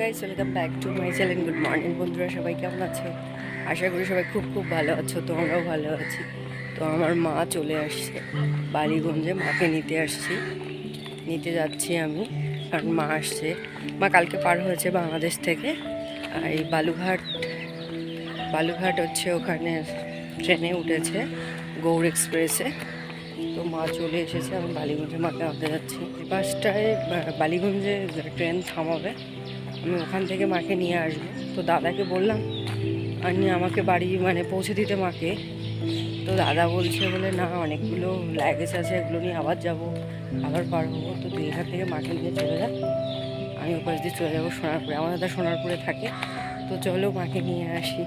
Guys welcome back to my channel good morning বন্ধুরা, সবাই কেমন আছে? আশা করি সবাই খুব খুব ভালো আছো তো আমরাও ভালো আছি। তো আমার মা চলে আসছে, বালিগঞ্জে মাকে নিতে আসছি। নিতে যাচ্ছি আমি, কারণ মা আসছে। মা কালকে পার হয়েছে বাংলাদেশ থেকে, আর এই বালুঘাট বালুঘাট হচ্ছে ওখানে ট্রেনে উঠেছে গৌড় এক্সপ্রেসে। তো মা চলে এসেছে, আমি বালিগঞ্জে মাকে আনতে যাচ্ছি। বাসটায় বালিগঞ্জে ট্রেন থামাবে আমি ওখান থেকে মাকে নিয়ে আসব। তো দাদাকে বললাম আর নিয়ে আমাকে বাড়ি মানে পৌঁছে দিতে মাকে। তো দাদা বলছে, বলে, না, অনেকগুলো লাগেজ আছে, এগুলো নিয়ে আবার যাব, আবার পার হব। তো তুই এখান থেকে মাকে নিয়ে চলে যা, আমি ওপাশ দিয়ে চলে যাব সোনারপুরে। আমার দাদা সোনারপুরে থাকে। তো চলো মাকে নিয়ে আসি।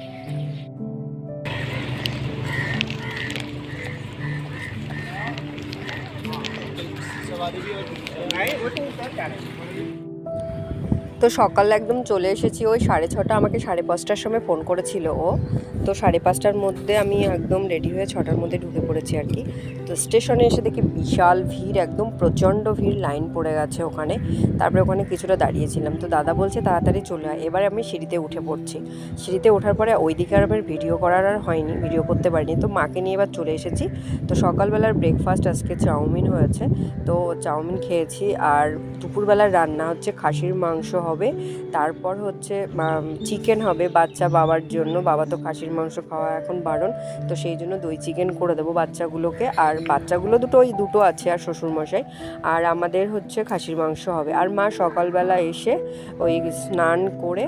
তো সকালে একদম চলে এসেছি। ওই সাড়ে ছটা আমাকে সাড়ে পাঁচটার সময় ফোন করেছিল ও। তো সাড়ে পাঁচটার মধ্যে আমি একদম রেডি হয়ে ছটার মধ্যে ঢুকে পড়েছি আর কি। তো স্টেশনে এসে দেখি বিশাল ভিড়, একদম প্রচণ্ড ভিড়, লাইন পড়ে গেছে ওখানে। তারপরে ওখানে কিছুটা দাঁড়িয়েছিলাম। তো দাদা বলছে, তাড়াতাড়ি চলে আয়। এবার আমি সিঁড়িতে উঠে পড়ছি। সিঁড়িতে ওঠার পরে ওইদিকে আর আমার ভিডিও করার আর হয়নি ভিডিও করতে পারিনি। তো মাকে নিয়ে এবার চলে এসেছি। তো সকালবেলার ব্রেকফাস্ট আজকে চাউমিন হয়েছে। তো চাউমিন খেয়েছি আর দুপুরবেলার রান্না হচ্ছে খাসির মাংস হবে। তারপর হচ্ছে চিকেন হবে বাচ্চা বাবার জন্য। বাবা তো খাসির মাংস খাওয়া এখন বারণ। তো সেই জন্য দই চিকেন করে দেবো বাচ্চাগুলোকে। আর বাচ্চাগুলো দুটো ওই দুটো আছে আর শ্বশুরমশাই। আর আমাদের হচ্ছে খাসির মাংস হবে। আর মা সকালবেলা এসে ওই স্নান করে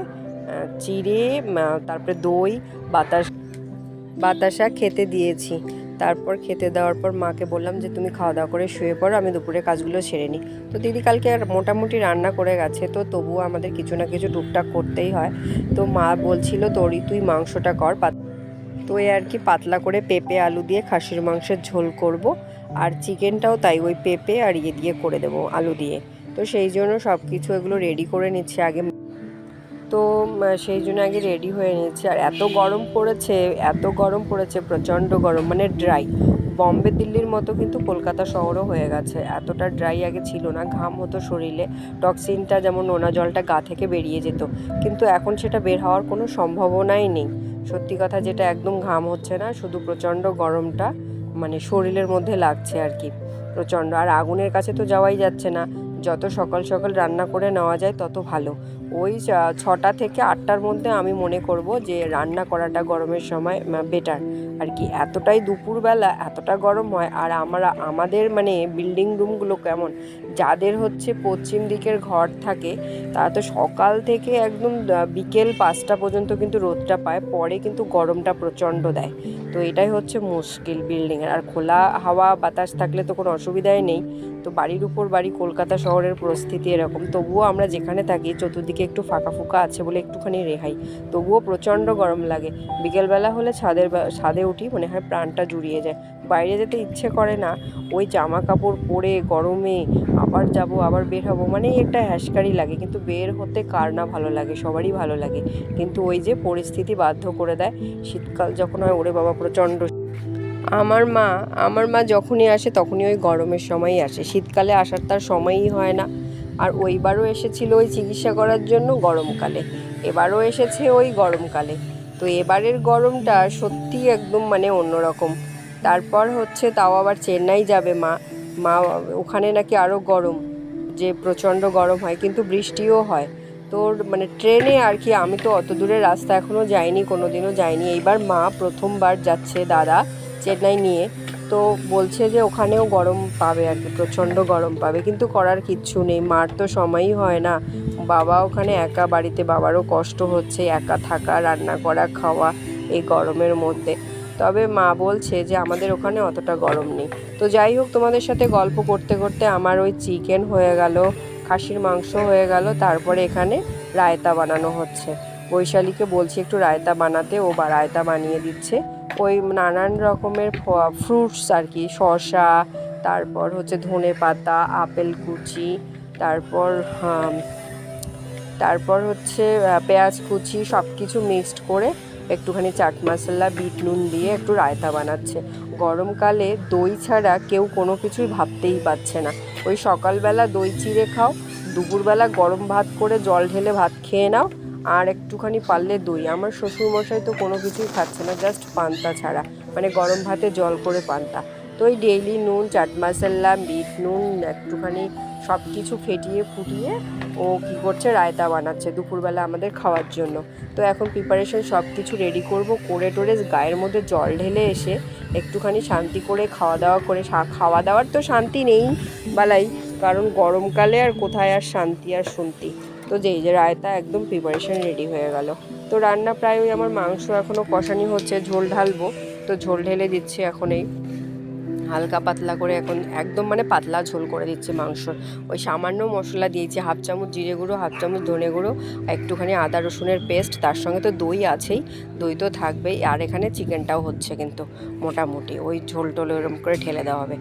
চিড়ে তারপরে দই, বাতাস বাতাসা খেতে দিয়েছি। তারপর খেতে দেওয়ার পর মাকে বললাম যে, তুমি খাওয়া দাওয়া করে শুয়ে পড়ো, আমি দুপুরে কাজগুলো সেরে নিই। তো দিদি কালকে আর মোটামুটি রান্না করে গেছে, তো তবুও আমাদের কিছু না কিছু টুকটাক করতেই হয়। তো মা বলছিল, তোরই, তুই মাংসটা কর। তো এই আর কি পাতলা করে পেঁপে, আলু দিয়ে খাসির মাংসের ঝোল করব। আর চিকেনটাও তাই, ওই পেঁপে আর ইয়ে দিয়ে করে দেবো, আলু দিয়ে। তো সেই জন্য সব কিছু এগুলো রেডি করে নিচ্ছে। আগে তো সেই জন্য আগে রেডি হয়ে নিচ্ছি আর এত গরম পড়েছে, এত গরম পড়েছে, প্রচণ্ড গরম মানে ড্রাই বম্বে, দিল্লির মতো কিন্তু কলকাতা শহরও হয়ে গেছে। এতটা ড্রাই আগে ছিল না, ঘাম হতো শরীরে। টক্সিনটা যেমন নোনা জলটা গা থেকে বেরিয়ে যেত, কিন্তু এখন সেটা বের হওয়ার কোনো সম্ভাবনাই নেই। সত্যি কথা যেটা একদম ঘাম হচ্ছে না, শুধু প্রচণ্ড গরমটা মানে শরীরের মধ্যে লাগছে আর কি, প্রচণ্ড। আর আগুনের কাছে তো যাওয়াই যাচ্ছে না। যত সকাল সকাল রান্না করে নেওয়া যায়, তত ভালো। ওই ছটা থেকে আটটার মধ্যে আমি মনে করব যে রান্না করাটা গরমের সময় বেটার আর কি, এতটাই দুপুরবেলা, এতটা গরম হয়, আর আমরা, আমাদের মানে বিল্ডিং রুমগুলো কেমন? যাদের হচ্ছে পশ্চিম দিকের ঘর থাকে, তারা তো সকাল থেকে একদম বিকেল পাঁচটা পর্যন্ত কিন্তু রোদটা পায়, পরে কিন্তু গরমটা প্রচণ্ড দেয়। তো এটাই হচ্ছে মুশকিল বিল্ডিংয়ের আর খোলা হাওয়া, বাতাস থাকলে তো কোনো অসুবিধাই নেই। তো বাড়ির উপর বাড়ি, কলকাতা শহরের পরিস্থিতি এরকম। তবুও আমরা যেখানে থাকি, চতুর্দিকে একটু ফাঁকা ফুকা আছে বলে একটুখানি রেহাই। তবুও প্রচণ্ড গরম লাগে। বিকেলবেলা হলে ছাদের ছাদে উঠি মনে হয় প্রাণটা জুড়িয়ে যায়। বাইরে যেতে ইচ্ছে করে না, ওই জামা কাপড় পরে গরমে আবার যাব, আবার বের হব মানে একটা হ্যাসকারি লাগে। কিন্তু বের হতে কার না ভালো লাগে? সবারই ভালো লাগে। কিন্তু ওই যে পরিস্থিতি বাধ্য করে দেয়, শীতকাল যখন হয়, ওরে বাবা, প্রচণ্ড আমার মা আমার মা যখনই আসে তখনই ওই গরমের সময়ই আসে। শীতকালে আসার তার সময়ই হয় না। আর ওইবারও এসেছিল ওই চিকিৎসা করার জন্য গরমকালে। এবারও এসেছে ওই গরমকালে। তো এবারের গরমটা সত্যি একদম মানে অন্যরকম। তারপর হচ্ছে তাও আবার চেন্নাই যাবে মা। মা ওখানে নাকি আরও গরম। যে প্রচণ্ড গরম হয়, কিন্তু বৃষ্টিও হয়। তোর মানে ট্রেনে আর কি, আমি তো অত দূরের রাস্তা এখনও যাইনি কোনো দিনও যাইনি। এইবার মা প্রথমবার যাচ্ছে দাদা চেন্নাই নিয়ে। তো বলছে যে ওখানেও গরম পাবে আর কি, প্রচণ্ড গরম পাবে। কিন্তু করার কিচ্ছু নেই, মার তো সময়ই হয় না। বাবা ওখানে একা, বাড়িতে বাবারও কষ্ট হচ্ছে, একা থাকা, রান্না করা, খাওয়া এই গরমের মধ্যে। তবে মা বলছে যে আমাদের ওখানে অতটা গরম নেই। তো যাই হোক, তোমাদের সাথে গল্প করতে করতে আমার ওই চিকেন হয়ে গেল, খাসির মাংস হয়ে গেল, তারপরে এখানে রায়তা বানানো হচ্ছে। বৈশালীকে বলছি একটু রায়তা বানাতে, ও বা রায়তা বানিয়ে দিচ্ছে। ওই নানান রকমের ফ্রুটস আর কি, শসা, তারপর হচ্ছে ধনে পাতা, আপেল কুচি, তারপর তারপর হচ্ছে পেঁয়াজ কুচি সব কিছু মিক্সড করে একটুখানি চাট মশলা, বিট নুন দিয়ে একটু রায়তা বানাচ্ছে। গরমকালে দই ছাড়া কেউ কোনো কিছুই ভাবতেই পারছে না। ওই সকালবেলা দই চিড়ে খাও, দুপুরবেলা গরম ভাত করে জল ঢেলে ভাত খেয়ে নাও আর একটুখানি পারলে দই। আমার শ্বশুরমশাই তো কোনো কিছুই খাচ্ছে না জাস্ট পান্তা ছাড়া মানে গরম ভাতে জল করে পান্তা। তো ওই ডেইলি নুন, চাট মশলা মিট নুন, একটুখানি সব কিছু ফেটিয়ে ফুটিয়ে ও কী করছে, রায়তা বানাচ্ছে দুপুরবেলা আমাদের খাওয়ার জন্য। তো এখন প্রিপারেশন সব কিছু রেডি করব, করে টোরে গায়ের মধ্যে জল ঢেলে এসে একটুখানি শান্তি করে খাওয়া দাওয়া করে খাওয়া দাওয়ার তো শান্তি নেই বালাই, কারণ গরমকালে আর কোথায় আর শান্তি আর শুনতি। তো যেই যে রায়তা একদম প্রিপারেশন রেডি হয়ে গেল। তো রান্না প্রায় ওই আমার মাংস এখনও কষানি হচ্ছে, ঝোল ঢালবো। তো ঝোল ঢেলে দিচ্ছি এখন এই হালকা পাতলা করে এখন একদম মানে পাতলা ঝোল করে দিচ্ছে মাংস। ওই সামান্য মশলা দিয়েছি, হাফ চামচ জিরে গুঁড়ো, হাফ চামচ ধনে গুঁড়ো, একটুখানি আদা রসুনের পেস্ট, তার সঙ্গে তো দই আছেই, দই তো থাকবেই, আর এখানে চিকেনটাও হচ্ছে কিন্তু মোটামুটি, ওই ঝোল টোল এরকম করে ঢেলে দেওয়া হবে।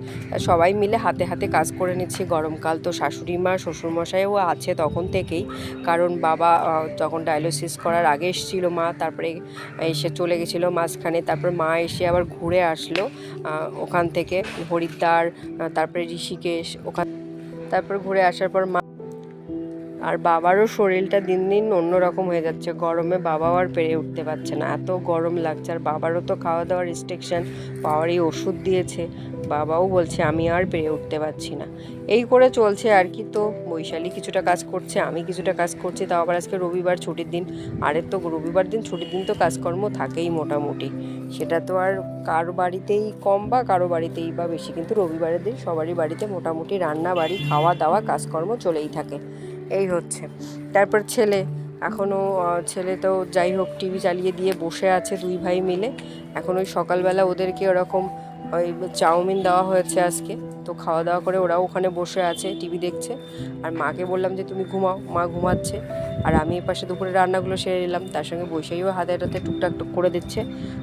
সবাই মিলে হাতে হাতে কাজ করে নিচ্ছি, গরমকাল তো শাশুড়ি মা, শ্বশুরমশাইও আছে তখন থেকেই, কারণ বাবা যখন ডায়ালিসিস করার আগে এসেছিল মা, তারপরে এসে চলে গেছিল মাঝখানে, তারপর মা এসে আবার ঘুরে আসলো ওখান থেকে হরিদ্বার তারপরে ঋষিকেশ ওখান তারপর ঘুরে আসার পর মা আর বাবারও শরীরটা দিন দিন অন্যরকম হয়ে যাচ্ছে। গরমে বাবাও আর পেরে উঠতে পারছে না। এত গরম লাগছে। আর বাবারও তো খাওয়া দাওয়ার রেস্ট্রিকশন পাওয়ারই ওষুধ দিয়েছে। বাবাও বলছে, আমি আর পেরে উঠতে পারছি না। এই করে চলছে আর কি। তো বৈশালী কিছুটা কাজ করছে, আমি কিছুটা কাজ করছি। তাও আবার আজকে রবিবার ছুটির দিন। আরের তো রবিবার দিন ছুটির দিন তো কাজকর্ম থাকেই মোটামুটি। সেটা তো আর কারও বাড়িতেই কম বা কারও বাড়িতেই বা বেশি। কিন্তু রবিবারের দিন সবারই বাড়িতে মোটামুটি রান্না বাড়ি খাওয়া দাওয়া কাজকর্ম চলেই থাকে। এই হচ্ছে। তারপর ছেলে এখনও ছেলে তো যাই হোক টিভি চালিয়ে দিয়ে বসে আছে দুই ভাই মিলে। এখন ওই সকালবেলা ওদেরকে ওরকম ওই চাউমিন দেওয়া হয়েছে আজকে। তো খাওয়া দাওয়া করে ওরাও ওখানে বসে আছে, টিভি দেখছে। আর মাকে বললাম যে, তুমি ঘুমাও, মা ঘুমাচ্ছে। আর আমি পাশে দুপুরে রান্নাগুলো সেরে নিলাম। তার সঙ্গে বসেইও হাতে হাতে টুকটাক টুক করে দিচ্ছে।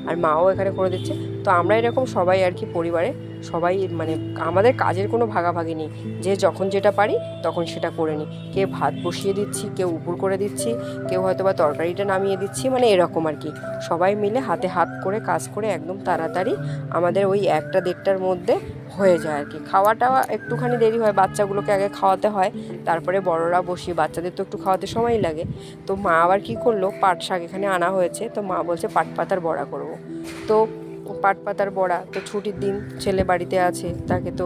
আর মাও এখানে করে দিচ্ছে। তো আমরা এরকম সবাই আর কি পরিবারে সবাই মানে আমাদের কাজের কোনো ভাগাভাগি নেই। যে যখন যেটা পারি তখন সেটা করে নিই। কে ভাত বসিয়ে দিচ্ছি, কেউ উপর করে দিচ্ছি, কেউ হয়তো বা তরকারিটা নামিয়ে দিচ্ছি মানে এরকম আর কি। সবাই মিলে হাতে হাত করে কাজ করে একদম তাড়াতাড়ি আমাদের ওই একটা দেড়টার মধ্যে হয়ে যায় আর কি। খাওয়াটা একটুখানি দেরি হয়, বাচ্চাগুলোকে আগে খাওয়াতে হয়, তারপরে বড়রা বসিয়ে, বাচ্চাদের তো একটু খাওয়াতে সময় লাগে। তো মা আবার কি করল, পাট শাক এখানে আনা হয়েছে, তো মা বলছে পাট পাতার বড়া করব। তো পাট পাতার বড়া, তো ছুটির দিন ছেলে বাড়িতে আছে, তাকে তো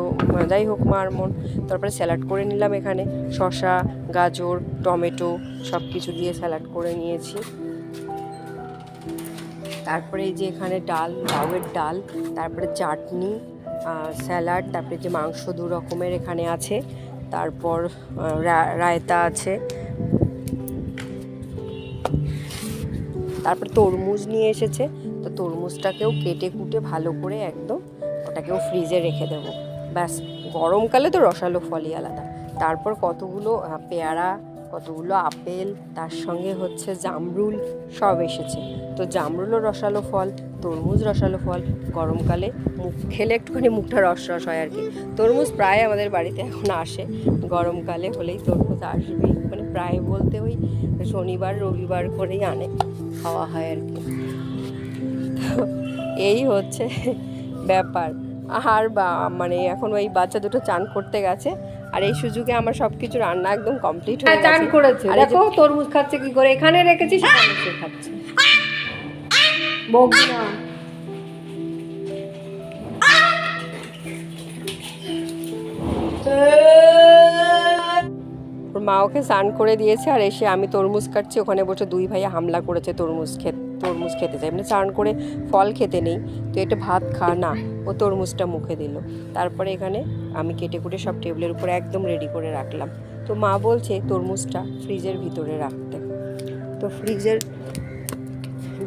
যাই হোক মার মন তারপরে স্যালাড করে নিলাম এখানে। শসা, গাজর, টমেটো সব কিছু দিয়ে স্যালাড করে নিয়েছি। তারপরে এই যে এখানে ডাল, লাউয়ের ডাল, তারপরে চাটনি স্যালাড, তারপরে যে মাংস দু রকমের এখানে আছে। তারপর রায়তা আছে। তারপর তরমুজ নিয়ে এসেছে। তো তরমুজটাকেও কেটে কুটে ভালো করে একদম ওটাকেও ফ্রিজে রেখে দেবো। ব্যাস, গরমকালে তো রসালো ফলই আলাদা। তারপর কতগুলো পেয়ারা, কতগুলো আপেল, তার সঙ্গে হচ্ছে জামরুল সব এসেছে। তো জামরুলও রসালো ফল, তরমুজ রসালো ফল, গরমকালে মুখ খেলে একটুখানি মুখটা রস রস হয় আর কি। তরমুজ প্রায় আমাদের বাড়িতে এখন আসে, গরমকালে হলেই তরমুজ আসবেই। মানে প্রায় বলতে ওই শনিবার, রবিবার করেই আনে, খাওয়া হয় আর কি। এই হচ্ছে ব্যাপার। আর বা মানে এখন ওই বাচ্চা দুটো চান করতে গেছে আর এই সুযোগে আমার সব কিছু রান্না একদম কমপ্লিট হয়ে হ্যাঁ চান করেছে। দেখো তরমুজ খাচ্ছে কি করে? এখানে রেখেছি সেখানে সে খাচ্ছে। বকবি মা ওকে স্নান করে দিয়েছে আর এসে আমি তরমুজ কাটছি। ওখানে বসে দুই ভাই হামলা করেছে তরমুজ খেতে তরমুজ খেতে চাই মানে স্নান করে ফল খেতে নেই। তো এটা ভাত খা, না। ও তরমুজটা মুখে দিল। তারপরে এখানে আমি কেটে কুটে সব টেবিলের উপরে একদম রেডি করে রাখলাম। তো মা বলছে, তরমুজটা ফ্রিজের ভিতরে রাখতে। তো ফ্রিজের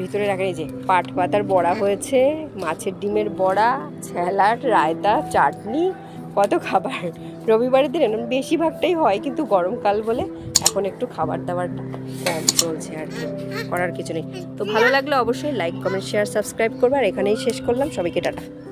ভিতরে রাখা, এই যে পাট পাতার বড়া হয়েছে, মাছের ডিমের বড়া, স্যালাড, রায়তা, চাটনি কত খাবার? রবিবারের দিন বেশিরভাগটাই হয় কিন্তু গরমকাল বলে এখন একটু খাবার দাবার কম চলছে আর কি, করার কিছু নেই। তো ভালো লাগলে অবশ্যই লাইক কমেন্ট শেয়ার সাবস্ক্রাইব করবে আর এখানেই শেষ করলাম। সবাইকে টাটা।